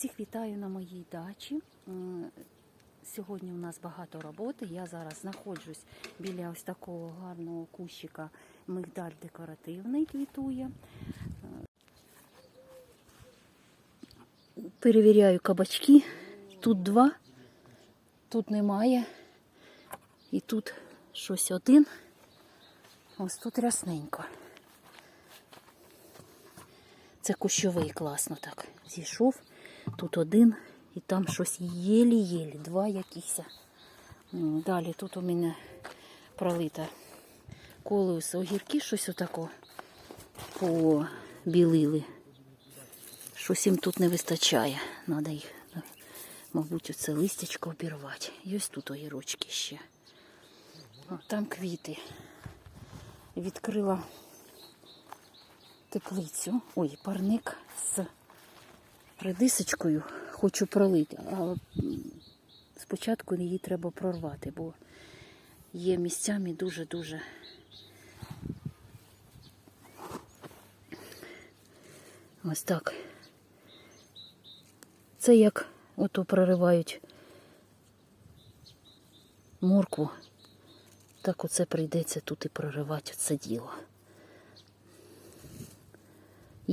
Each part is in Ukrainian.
Всіх вітаю на моїй дачі. Сьогодні у нас багато роботи. Я зараз знаходжусь біля ось такого гарного кущика. Мигдаль декоративний квітує. Е, Перевіряю кабачки. Тут два, тут немає. І тут щось один. Ось тут рясненько. Це кущовий класно так зійшов. Тут один і там щось єлі-єлі, два якісь. Далі тут у мене пролита колеус огірки, щось отако побілили. Щось їм тут не вистачає. Надо їх, мабуть, оце листячко обірвати. Ось тут огірочки ще. О, там квіти. Відкрила теплицю. Ой, парник з редисочкою хочу пролити. А спочатку її треба прорвати, бо є місцями дуже-дуже. Ось так. Це як ото проривають моркву. Так оце прийдеться тут і проривати це діло.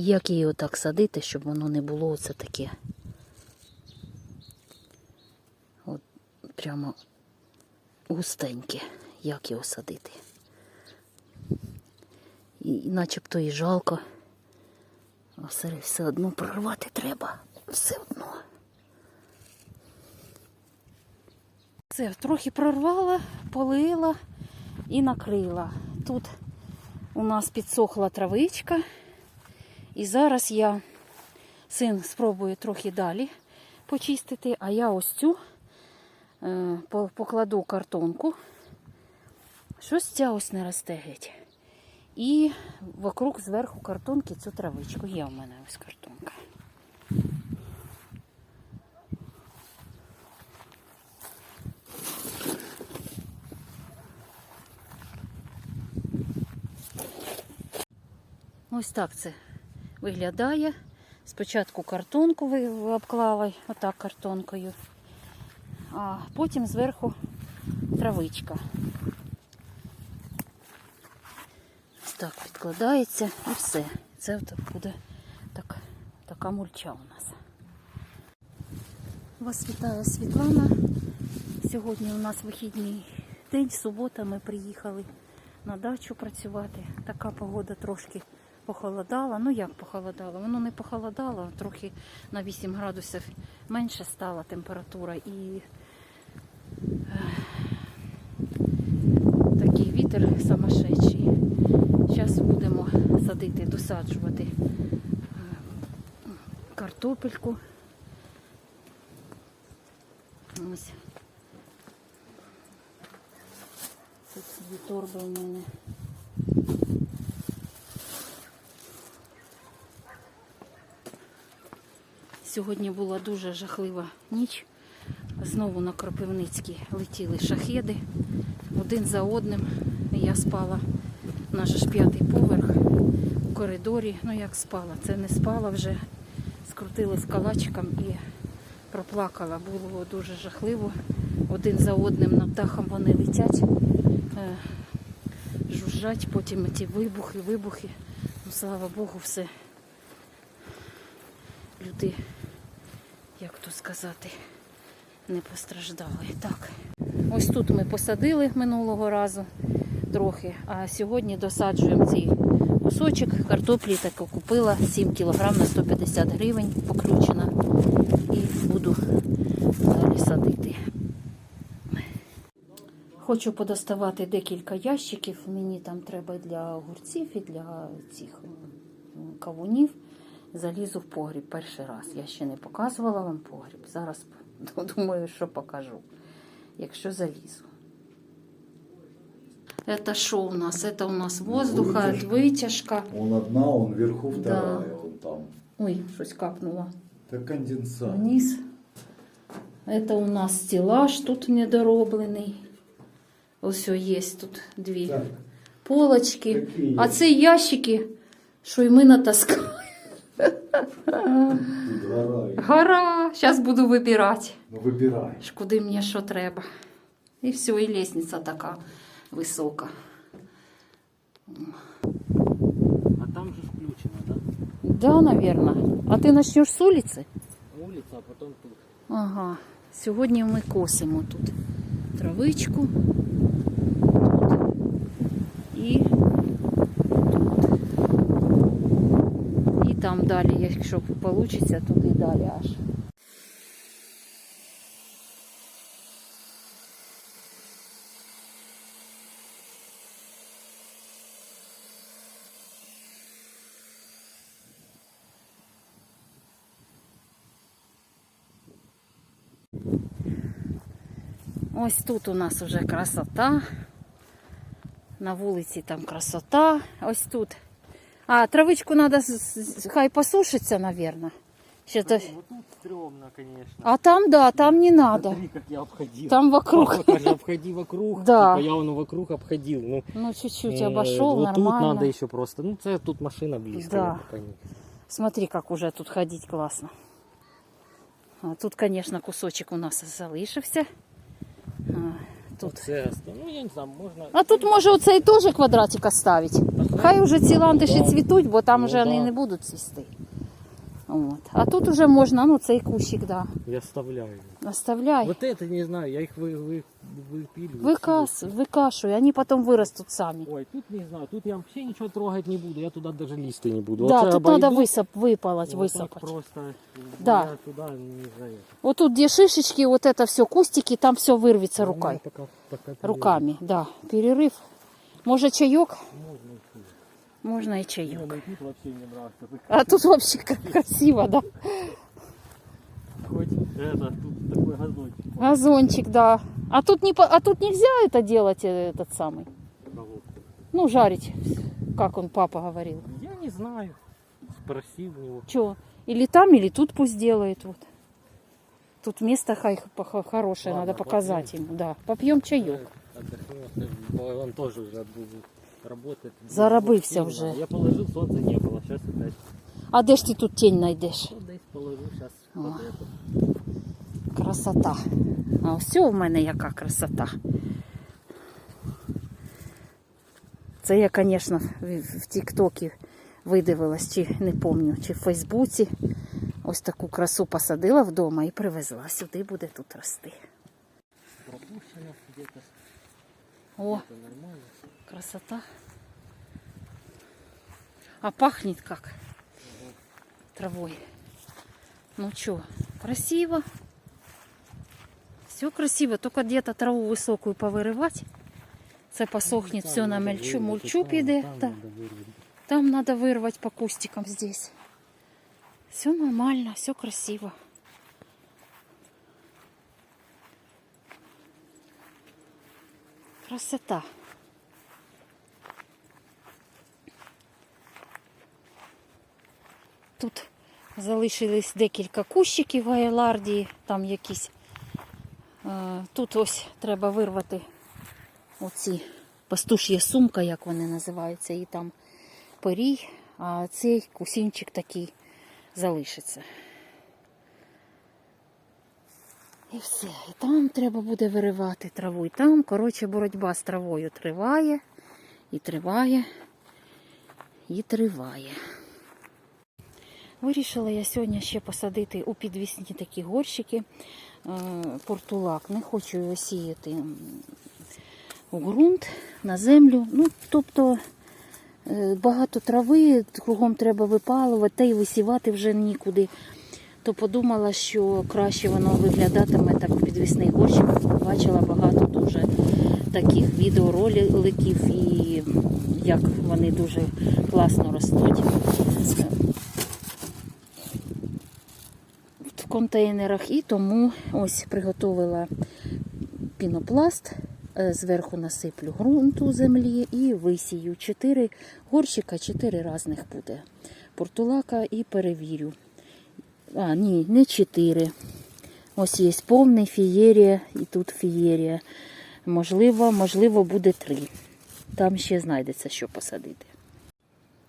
Як її отак садити, щоб воно не було оце таке. От прямо густеньке, як його садити. І, начебто і жалко. А все, все одно прорвати треба. Все одно. Це трохи прорвала, полила і накрила. Тут у нас підсохла травичка. І зараз я син спробує трохи далі почистити, а я ось цю е, покладу картонку. Щось ця ось не росте геть. І вокруг зверху картонки цю травичку. Є в мене ось картонка. Ось так це виглядає. Спочатку картонку обклала, отак картонкою, а потім зверху травичка. Ось так відкладається і все. Це буде так, така мульча у нас. Вас вітає Світлана. Сьогодні у нас вихідний день, субота. Ми приїхали на дачу працювати. Така погода трошки похолодала. Ну як похолодала? Воно не похолодало, трохи на 8 градусів менше стала температура і е, такий вітер самошедший. Зараз будемо садити, досаджувати е, картопельку. Ось. Тут дві торби у мене. Сьогодні була дуже жахлива ніч. Знову на Кропивницький летіли шахеди один за одним. Я спала. Наш ж п'ятий поверх у коридорі. Ну як спала? Це не спала вже. Скрутилась калачиком і проплакала. Було дуже жахливо. Один за одним над дахом вони летять, е, жужжать, потім ті вибухи, вибухи. Ну, слава Богу, все. Люди, як то сказати, не постраждали. Так. Ось тут ми посадили минулого разу трохи, а сьогодні досаджуємо цей кусочок картоплі, таку купила 7 кг на 150 гривень, поключена. І буду далі садити. Хочу подоставати декілька ящиків. Мені там треба для огурців, і для цих кавунів Залізу в погріб перший раз. Я ще не показувала вам погріб. Зараз думаю, що покажу, якщо залізу. Это що у нас? Это у нас воздуха, Витяжка. витяжка. Он одна, он вверху Да. вторая, он там. Ой, щось капнуло. Это конденсат. Вниз. Это у нас стеллаж тут недороблений. Ось є тут дві Так, полочки. Такі є. А це ящики, що й ми натаскали. Гора! Зараз буду вибирати. Ну выбирай. ж куди мені що треба. І все, і лестниця така висока. А там же включено, да? Да, наверное. А ти почнеш з вулиці? Улица, а потом тут. Ага. Сьогодні ми косимо тут травичку. Тут. І тут. І там далі, якщо вийде, туди далі аж. Ось тут у нас уже красота. На вулиці там красота. Ось тут. А, травичку треба, хай посушиться, наверное. Ще то... Вот тут стрёмно, конечно. А там, да, там не надо. Смотри, как я обходил. Там вокруг. Каже, обходи вокруг. Да. Типа я воно вокруг обходил. Ну, Ну, чуть-чуть э, обошел, вот тут нормально. надо еще просто. Ну, це тут машина близко. Да. понял. Смотри, как уже тут ходить классно. А тут, конечно, кусочек у нас залишився. А, тут. Оце оста- Ну, я не знаю, можна. А тут може оцей теж квадратик оставити. Хай уже ці ландиші Да. цвітуть, бо там Ну, вже вони да. не будуть цвісти. От. А тут уже можна, ну цей кущик, да. Я вставляю. Оставляй. Вот это не знаю, я их вы, вы, выпиливаю. Викас, викашуй, они потом вырастут сами. Ой, тут не знаю, тут я вообще ничего трогать не буду, я туда даже листы не буду. да, Оце тут обойду, надо высып, выпалоть, вот так высыпать. просто. Да. Я туда не знаю. Вот тут где шишечки, вот это все кустики, там все вырвется рукой. Пока, пока Руками, да. Перерыв. Может чаек? Можно и Можно и Не, чаек. ну тут вообще не нравится. Вы А тут вообще как красиво, да. Хоть это, тут такой газончик. Газончик, да. А тут, не, по- а тут нельзя это делать, э, этот самый. Кого? Ну, жарить, как он, папа говорил. Я не знаю. Спроси у него. Че, или там, или тут пусть делает. Вот. Тут место хай пох- хорошее, Ладно, надо показать ему. Да, попьем чаек. Отдохнет. Бо Он тоже уже был- работает. Заробився Не вже. знаю, Я положил, солнца не было. Сейчас опять. А де ж ти тут тень знайдеш? Вот здесь положу, сейчас О. вот это. Красота. А все в мене яка красота. Це я, звісно, в Тіктокі видивилась, чи не пам'ятаю, чи в Фейсбуці. Ось таку красу посадила вдома і привезла. Сюди буде тут рости. Пропущено где-то. О, красота. А пахнет как травой. Ну что, красиво. Все красиво, только где-то траву высокую повырывать. Це посохнет Там все на надо мельчу, вырвать, мульчу там- піде. там Да. надо вырвать. Там надо вырвать по кустикам здесь. Все нормально, все красиво. Красота. Тут залишились декілька кущиків айлардії, там якісь. Е, Тут ось треба вирвати оці пастуш'я сумка, як вони називаються, і там порій, а цей кусінчик такий залишиться. І все. І там треба буде виривати траву. І там, коротше, боротьба з травою триває, і триває, і триває. Вирішила я сьогодні ще посадити у підвісні такі горщики портулак. Не хочу його сіяти у ґрунт, на землю. Ну, тобто е, багато трави, кругом треба випалувати, та й висівати вже нікуди. То подумала, що краще воно виглядатиме так підвісний горщик. Бачила багато дуже таких відеороликів і як вони дуже класно ростуть. В контейнерах і тому ось приготувала пінопласт, е, зверху насиплю ґрунту землі і висію. Чотири горщика, чотири різних буде. Портулака і перевірю. А, ні, не чотири. Ось є повний фієрія і тут фієрія. Можливо, можливо, буде три. Там ще знайдеться, що посадити.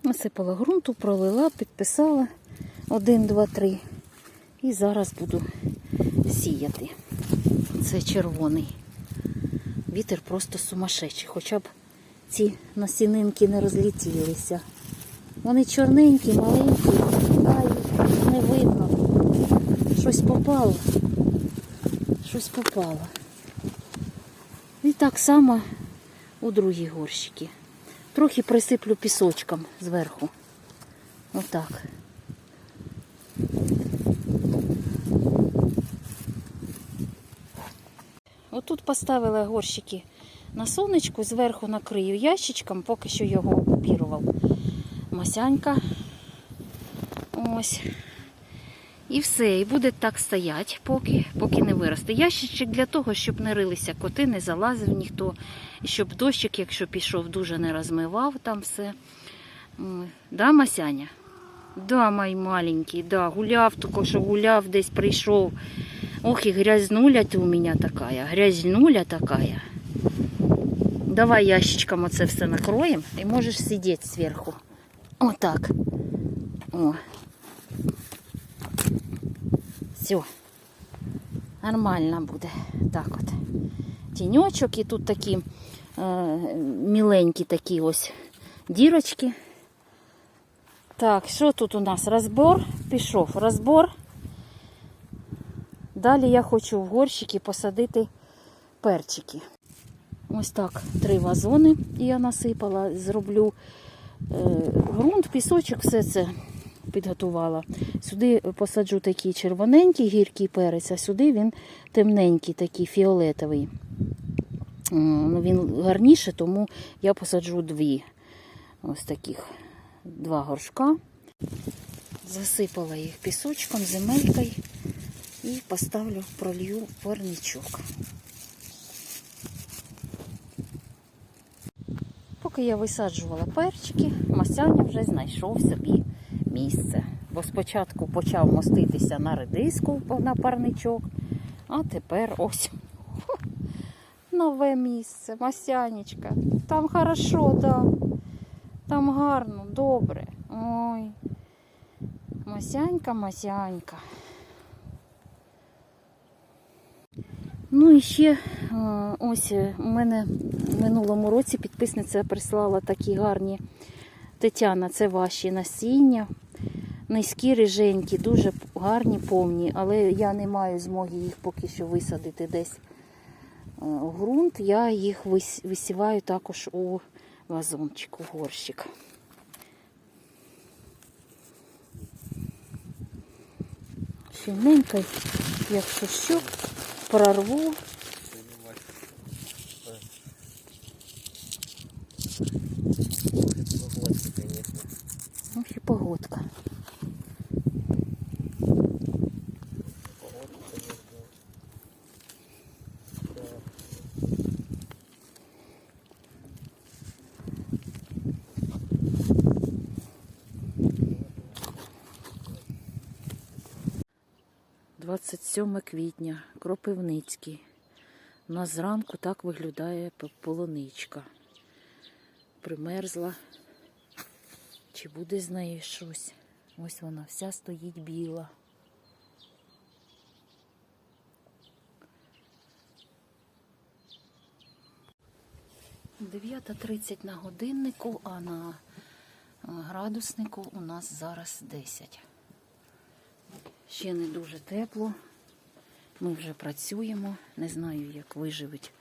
Насипала ґрунту, пролила, підписала. Один, два, три. І зараз буду сіяти. Це червоний. Вітер просто сумасшедший. Хоча б ці насінинки не розлетілися. Вони чорненькі, маленькі, а їх не видно. Щось попало. Щось попало. І так само у другі горщики. Трохи присиплю пісочком зверху. Отак. Отут поставила горщики на сонечку, зверху накрию ящичком, поки що його окупірував Масянька. Ось. І все, і буде так стояти, поки, поки не виросте. Ящичок для того, щоб не рилися коти, не залазив ніхто, щоб дощик, якщо пішов, дуже не розмивав там все. Да, Масяня? Да, мій маленький, да, гуляв, тільки що гуляв, десь прийшов. Ох, и грязнуля ты у меня такая, грязнуля такая. Давай ящичком оце все накроем и можешь сидеть сверху. Вот так. О. Все. Нормально буде. Так от. Тіньочок і тут такі е, міленькі такі ось дірочки. Так, що тут у нас? Розбор пішов. Розбор. Далі я хочу в горщики посадити перчики. Ось так три вазони я насипала, зроблю е, ґрунт, пісочок, все це підготувала. Сюди посаджу такий червоненький гіркий перець, а сюди він темненький, такий фіолетовий. Ну, Він гарніше, тому я посаджу дві. Ось таких два горшка. Засипала їх пісочком, земелькою. І поставлю, пролью парничок. Поки я висаджувала перчики, Масяня вже знайшов собі місце. Бо спочатку почав моститися на редиску на парничок, а тепер ось нове місце. Масянечка. Там хорошо, да. Там гарно, добре. Ой. Масянька, Масянька. Ну і ще ось е, у мене в минулому році підписниця прислала такі гарні Тетяна, це ваші насіння. Низькі риженькі, дуже гарні, повні, але я не маю змоги їх поки що висадити десь у ґрунт. Я їх висіваю також у вазончик, у горщик. Щільненько, якщо що, прорву. Ну, і погодка. Двадцять 27 квітня, Кропивницький. У нас зранку так виглядає п- полуничка. Примерзла. Чи буде з нею щось? Ось вона вся стоїть біла. Дев'ята тридцять на годиннику, а на градуснику у нас зараз 10. Ще не дуже тепло. Ми вже працюємо. Не знаю, як виживуть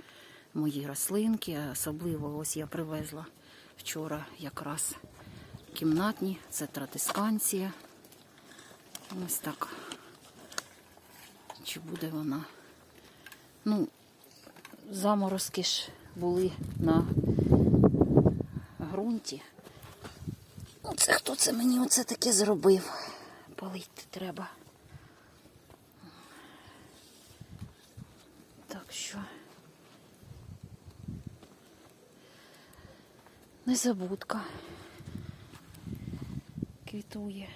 мої рослинки. Особливо ось я привезла вчора якраз кімнатні. Це тратисканція. Ось так. Чи буде вона? Ну, заморозки ж були на ґрунті. Оце хто це мені оце таке зробив? Полити треба. Так що незабудка квітує.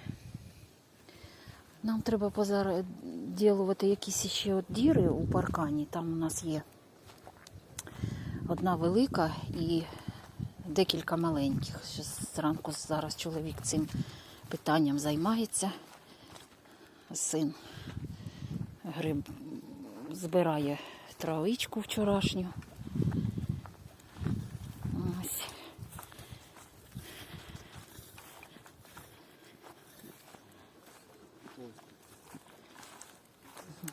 Нам треба позаділувати якісь ще от діри у паркані. Там у нас є одна велика і декілька маленьких. Зранку зараз чоловік цим питанням займається. Син Гриб збирає травичку вчорашню. Ось.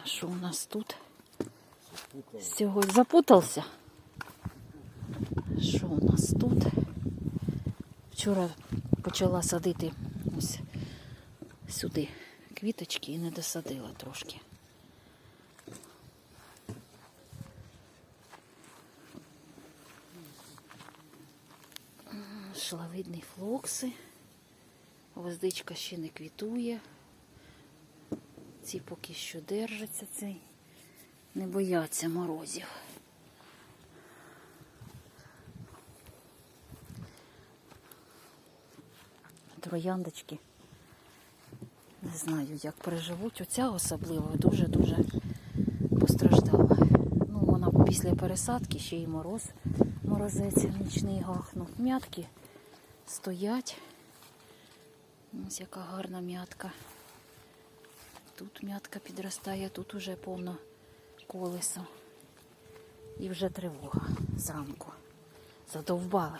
А що у нас тут? Сьогодні запутався? Що у нас тут? Вчора почала садити ось сюди квіточки і не досадила трошки. Шлавидні флокси. Гвоздичка ще не квітує. Ці поки що держаться цей. Не бояться морозів. Трояндочки. Не знаю, як переживуть. Оця особливо дуже-дуже постраждала. Ну, вона після пересадки ще й мороз, морозець нічний гахнув. М'ятки стоять. Ось яка гарна м'ятка. Тут м'ятка підростає, тут уже повно колесо. І вже тривога зранку. Задовбали.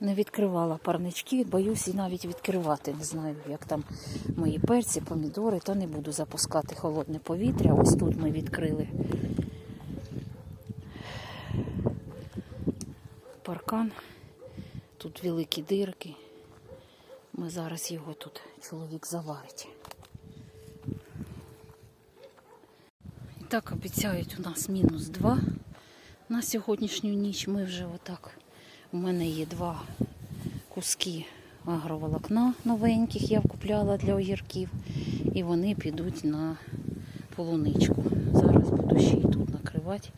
Не відкривала парнички, боюсь і навіть відкривати. Не знаю, як там мої перці, помідори, то не буду запускати холодне повітря. Ось тут ми відкрили паркан. Тут великі дирки. Ми зараз його тут чоловік заварить. І так обіцяють у нас мінус 2 на сьогоднішню ніч. Ми вже отак. У мене є два куски агроволокна новеньких, я купляла для огірків. І вони підуть на полуничку. Зараз буду ще й тут накривати.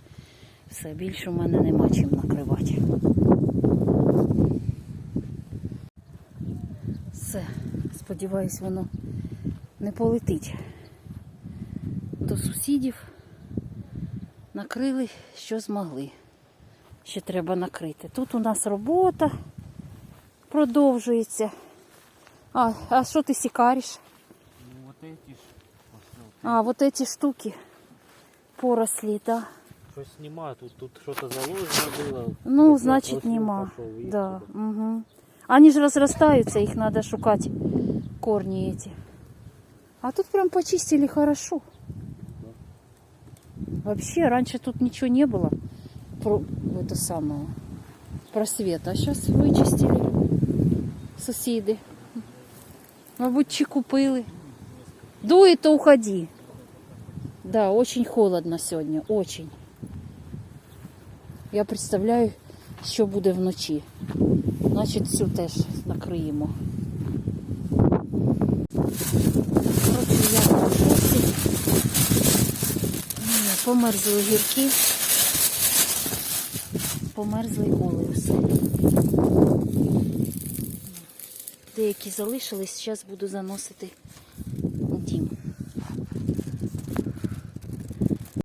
Все більше у мене нема чим накривати. Все, сподіваюсь, воно не полетить до сусідів. Накрили, що змогли. Ще треба накрити. Тут у нас робота продовжується. А, а що ти сікариш? Ну вот эти ж. А, вот эти штуки порослі, да. Щось нема, тут, тут що-то заложено було. Ну, значить, нема. і Да. туди. Угу. Они же разрастаются, их надо шукать, корни эти. А тут прям почистили хорошо. Вообще, раньше тут ничего не было. Про это самое. Просвет. А сейчас вычистили сусіди. Мабуть, чи купили. Дує, то уходи. Да, очень холодно сьогодні, очень. Я представляю, що буде вночі. Значить, цю теж накриємо. Коротше, я в шоці. Померзли огірки. Померзли олеуси. Деякі залишились, зараз буду заносити